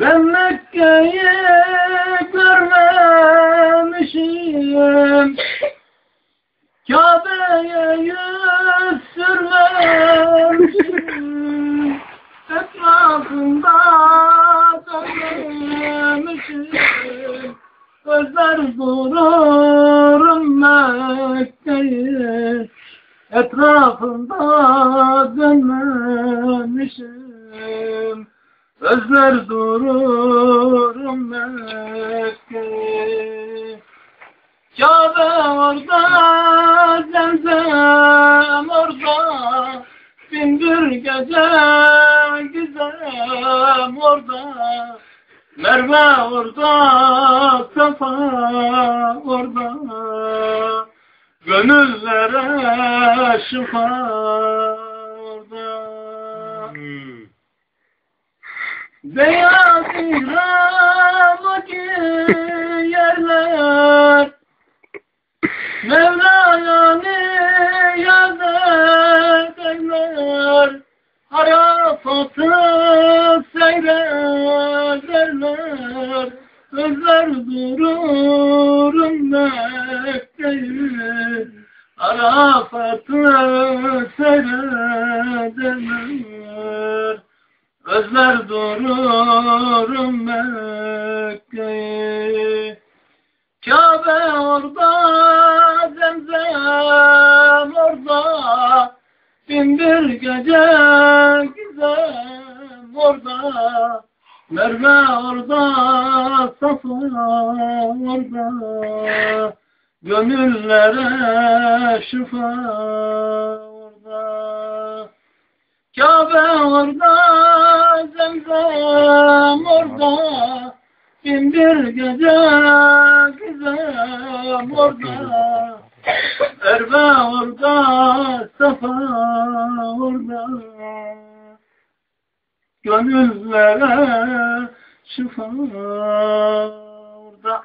Ben Mekke'yi görmemişim. Kabe'ye yüz sürmemişim. Etrafında dönmemişim Gözler dururum Mekke'yi Etrafında dönmemişim Özler dururum Mekke'yi Kabe orada, zemzem orada. Bin bir gece güzel orada. Merve orada, Safa orada. Gönüllere şifa Beyaz İran'daki yerler Mevla'ya niyaz ederler Arafat'ı seyrederler Özler dururum Mekke'yi Arafat'ı seyrederler Özler dururum Mekke'yi. Kabe orada, zemzem orada. Bin bir gece gizem orada. Merve orada, Safa orada. Gönüllere şifa orada. Kabe orada, Bin bir gece güzel orada Erbe orada, Safa orada. Gönüllere şifa orada